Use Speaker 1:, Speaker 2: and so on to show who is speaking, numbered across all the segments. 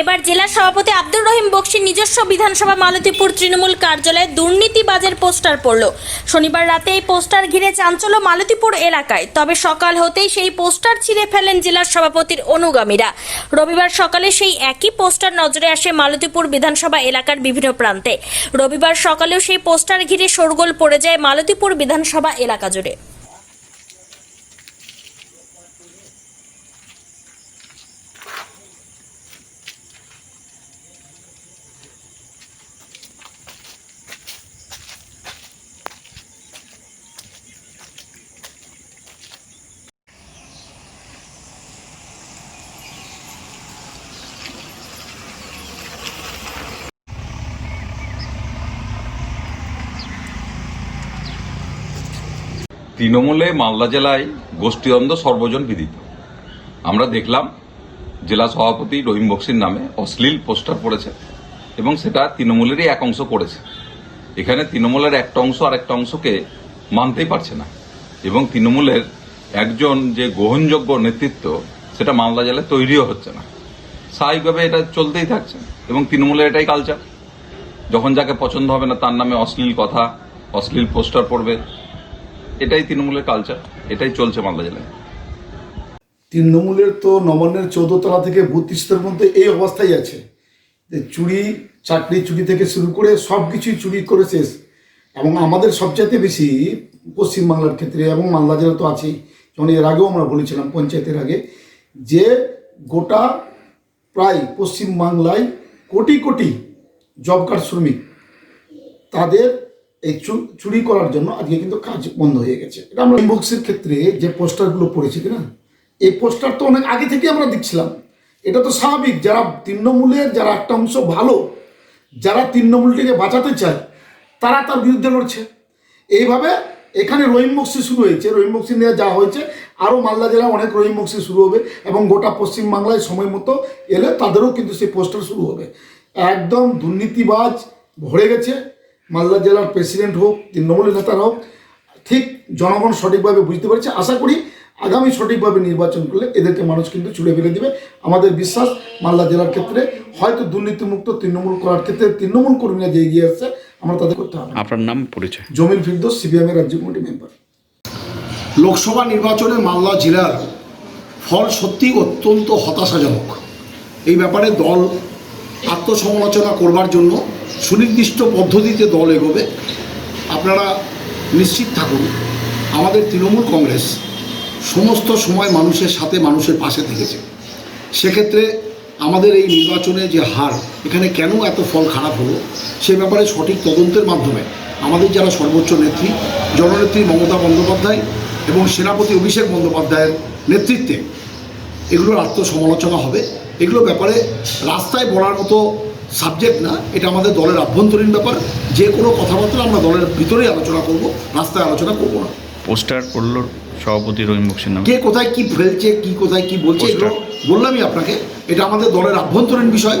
Speaker 1: এবার জেলা সভাপতি আব্দুর রহিম বক্সির নিজস্ব বিধানসভা মালতীপুর তৃণমূল কার্যালয়ে দুর্নীতিবাজের পোস্টার পড়ল। শনিবার রাতে এই পোস্টার ঘিরে চাঞ্চল্য মালতীপুর এলাকায়। তবে সকাল হতেই সেই পোস্টার ছিঁড়ে ফেলেন জেলার সভাপতির অনুগামীরা। রবিবার সকালে সেই একই পোস্টার নজরে আসে মালতীপুর বিধানসভা এলাকার বিভিন্ন প্রান্তে। রবিবার সকালেও সেই পোস্টার ঘিরে শোরগোল পড়ে যায় মালতীপুর বিধানসভা এলাকা জুড়ে।
Speaker 2: তৃণমূলে মালদা জেলায় গোষ্ঠীদ্বন্দ্ব সর্বজন বিদিত। আমরা দেখলাম জেলা সভাপতি রহিম বক্সির নামে অশ্লীল পোস্টার পড়েছে এবং সেটা তৃণমূলেরই এক অংশ করেছে এখানে তৃণমূলের একটা অংশ আর একটা অংশকে মানতেই পারছে না এবং তৃণমূলের একজন যে গ্রহণযোগ্য নেতৃত্ব, সেটা মালদা জেলায় তৈরিও হচ্ছে না। স্বাভাবিকভাবে এটা চলতেই থাকছে এবং তৃণমূলের এটাই কালচার যখন যাকে পছন্দ হবে না, তার নামে অশ্লীল কথা, অশ্লীল পোস্টার পড়বে এটাই তৃণমূলের কালচার এটাই চলছে মালদা জেলায়।
Speaker 3: তৃণমূলের তো নবান্নের চৌদ্দতলা থেকে বত্রিশটার মধ্যে এই অবস্থায় আছে। যে চুরি চাকরি চুরি থেকে শুরু করে সব কিছুই চুরি করে শেষ। এবং আমাদের সবচাইতে বেশি পশ্চিমবাংলার ক্ষেত্রে এবং মালদা জেলা তো আছেই। যেমন এর আগেও আমরা বলেছিলাম পঞ্চায়েতের আগে যে গোটা প্রায় পশ্চিমবাংলায় কোটি কোটি জব কার্ড শ্রমিক তাদের এই চুরি করার জন্য আজকে কিন্তু কাজ বন্ধ হয়ে গেছে। এটা আমরা ইনবক্সের ক্ষেত্রে যে পোস্টারগুলো পড়েছি কিনা এই পোস্টার তো অনেক আগে থেকে আমরা দেখছিলাম। এটা তো স্বাভাবিক, যারা তৃণমূলের যারা একটা অংশ ভালো, যারা তৃণমূলটিকে বাঁচাতে চায়, তারা তার বিরুদ্ধে লড়ছে। এইভাবে এখানে রহিম বক্সি শুরু হয়েছে। রহিম বক্সি নিয়ে যা হয়েছে, আরও মালদা জেলায় অনেক রহিম বক্সি শুরু হবে এবং গোটা পশ্চিমবাংলায় সময় মতো এলে তাদেরও কিন্তু সেই পোস্টার শুরু হবে। একদম দুর্নীতিবাজ ভরে গেছে। মালদা জেলার প্রেসিডেন্ট হোক তৃণমূলের নেতারা হোক ঠিক জনগণ সঠিকভাবে বুঝতে পারছে। আশা করি আগামী সঠিকভাবে নির্বাচন করলে এদেরকে মানুষ কিন্তু ছুড়ে ফেলে দিবে। আমাদের বিশ্বাস মালদা জেলার ক্ষেত্রে হয়তো দুর্নীতিমুক্ত তৃণমূল করার ক্ষেত্রে তৃণমূল কর্মীরা যে এগিয়ে আসছে আমরা তাদের করতে হবে
Speaker 4: আপনার নাম পরিচয়?
Speaker 3: জমির ফিরদোস সিপিএমের রাজ্য কমিটি মেম্বার
Speaker 5: লোকসভা নির্বাচনে মালদা জেলার ফল সত্যি অত্যন্ত হতাশাজনক। এই ব্যাপারে দল আত্মসমালোচনা করবার জন্য সুনির্দিষ্ট পদ্ধতিতে দল এগোবে, আপনারা নিশ্চিত থাকুন, আমাদের তৃণমূল কংগ্রেস সমস্ত সময় মানুষের সাথে মানুষের পাশে থেকেছে। সেক্ষেত্রে আমাদের এই নির্বাচনে যে হার, এখানে কেন এত ফল খারাপ হলো, সে ব্যাপারে সঠিক তদন্তের মাধ্যমে আমাদের যারা সর্বোচ্চ নেত্রী, জননেত্রী মমতা বন্দ্যোপাধ্যায় এবং সেনাপতি অভিষেক বন্দ্যোপাধ্যায়ের নেতৃত্বে এগুলোর আত্মসমালোচনা হবে। এগুলো ব্যাপারে রাস্তায় বলার মতো সাবজেক্ট না এটা আমাদের দলের আভ্যন্তরীণ ব্যাপার। যে কোনো কথাবার্তা আমরা দলের ভিতরেই আলোচনা করব রাস্তায় আলোচনা করব না।
Speaker 4: পোস্টার করল সভাপতি রহিম বক্সির নামে।
Speaker 5: কে কোথায় কি ফেলছে কি কোথায় কি বলছে এগুলো বললামই আপনাকে। এটা আমাদের দলের আভ্যন্তরীণ বিষয়।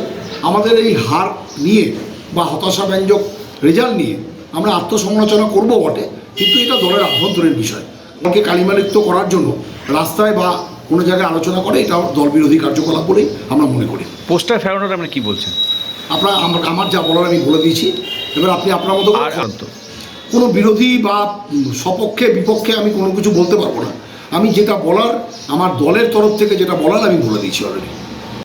Speaker 5: আমাদের এই হার নিয়ে বা হতাশাব্যঞ্জক রেজাল্ট নিয়ে আমরা আত্মসমালোচনা করব বটে কিন্তু এটা দলের আভ্যন্তরীণ বিষয়। দলকে কালিমালিপ্ত করার জন্য রাস্তায় বা কোনো জায়গায় আলোচনা করে এটা দল বিরোধী কার্যকলাপ বলেই আমরা মনে করি।
Speaker 4: পোস্টার ফেরানোর আপনি কি বলছেন?
Speaker 5: আপনার আমার আমার যা বলার আমি বলে দিয়েছি। এবার আপনি আপনার মতো কোনো বিরোধী বা সপক্ষে বিপক্ষে আমি কোনো কিছু বলতে পারব না। আমি যেটা বলার আমার দলের তরফ থেকে যেটা বলার আমি বলে দিয়েছি অলরেডি